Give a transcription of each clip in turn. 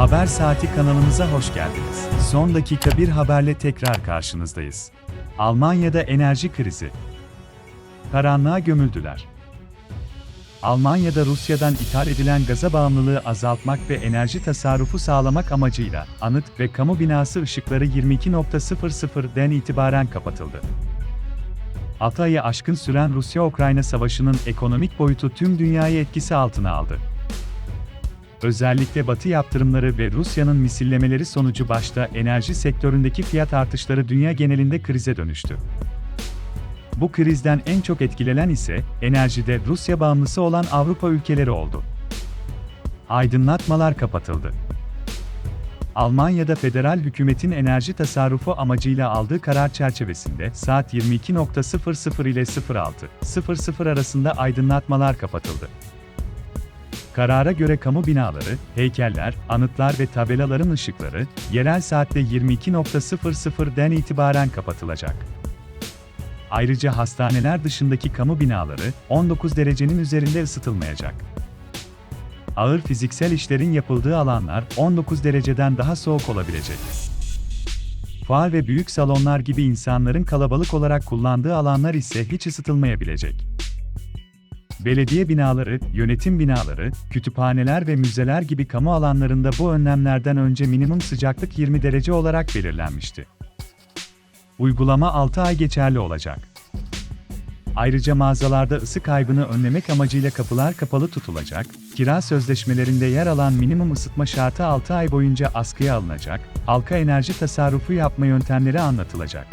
Haber Saati kanalımıza hoş geldiniz. Son dakika bir haberle tekrar karşınızdayız. Almanya'da enerji krizi. Karanlığa gömüldüler. Almanya'da Rusya'dan ithal edilen gaza bağımlılığı azaltmak ve enerji tasarrufu sağlamak amacıyla anıt ve kamu binası ışıkları 22.00'den itibaren kapatıldı. 6 ayı aşkın süren Rusya-Ukrayna savaşının ekonomik boyutu tüm dünyayı etkisi altına aldı. Özellikle Batı yaptırımları ve Rusya'nın misillemeleri sonucu başta enerji sektöründeki fiyat artışları dünya genelinde krize dönüştü. Bu krizden en çok etkilenen ise enerjide Rusya bağımlısı olan Avrupa ülkeleri oldu. Aydınlatmalar kapatıldı. Almanya'da federal hükümetin enerji tasarrufu amacıyla aldığı karar çerçevesinde saat 22.00 ile 06.00 arasında aydınlatmalar kapatıldı. Karara göre kamu binaları, heykeller, anıtlar ve tabelaların ışıkları, yerel saatte 22.00'den itibaren kapatılacak. Ayrıca hastaneler dışındaki kamu binaları, 19 derecenin üzerinde ısıtılmayacak. Ağır fiziksel işlerin yapıldığı alanlar, 19 dereceden daha soğuk olabilecek. Fuar ve büyük salonlar gibi insanların kalabalık olarak kullandığı alanlar ise hiç ısıtılmayabilecek. Belediye binaları, yönetim binaları, kütüphaneler ve müzeler gibi kamu alanlarında bu önlemlerden önce minimum sıcaklık 20 derece olarak belirlenmişti. Uygulama 6 ay geçerli olacak. Ayrıca mağazalarda ısı kaybını önlemek amacıyla kapılar kapalı tutulacak, kira sözleşmelerinde yer alan minimum ısıtma şartı 6 ay boyunca askıya alınacak, halka enerji tasarrufu yapma yöntemleri anlatılacak.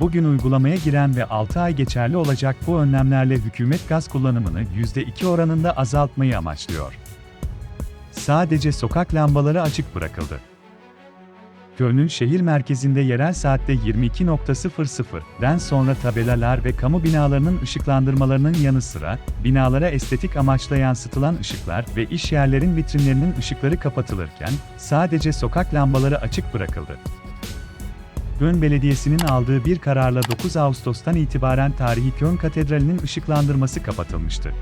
Bugün uygulamaya giren ve 6 ay geçerli olacak bu önlemlerle hükümet gaz kullanımını %2 oranında azaltmayı amaçlıyor. Sadece sokak lambaları açık bırakıldı. Köln'ün şehir merkezinde yerel saatte 22.00'den sonra tabelalar ve kamu binalarının ışıklandırmalarının yanı sıra, binalara estetik amaçla yansıtılan ışıklar ve iş yerlerin vitrinlerinin ışıkları kapatılırken, sadece sokak lambaları açık bırakıldı. Köln Belediyesi'nin aldığı bir kararla 9 Ağustos'tan itibaren tarihi Köln Katedrali'nin ışıklandırması kapatılmıştı.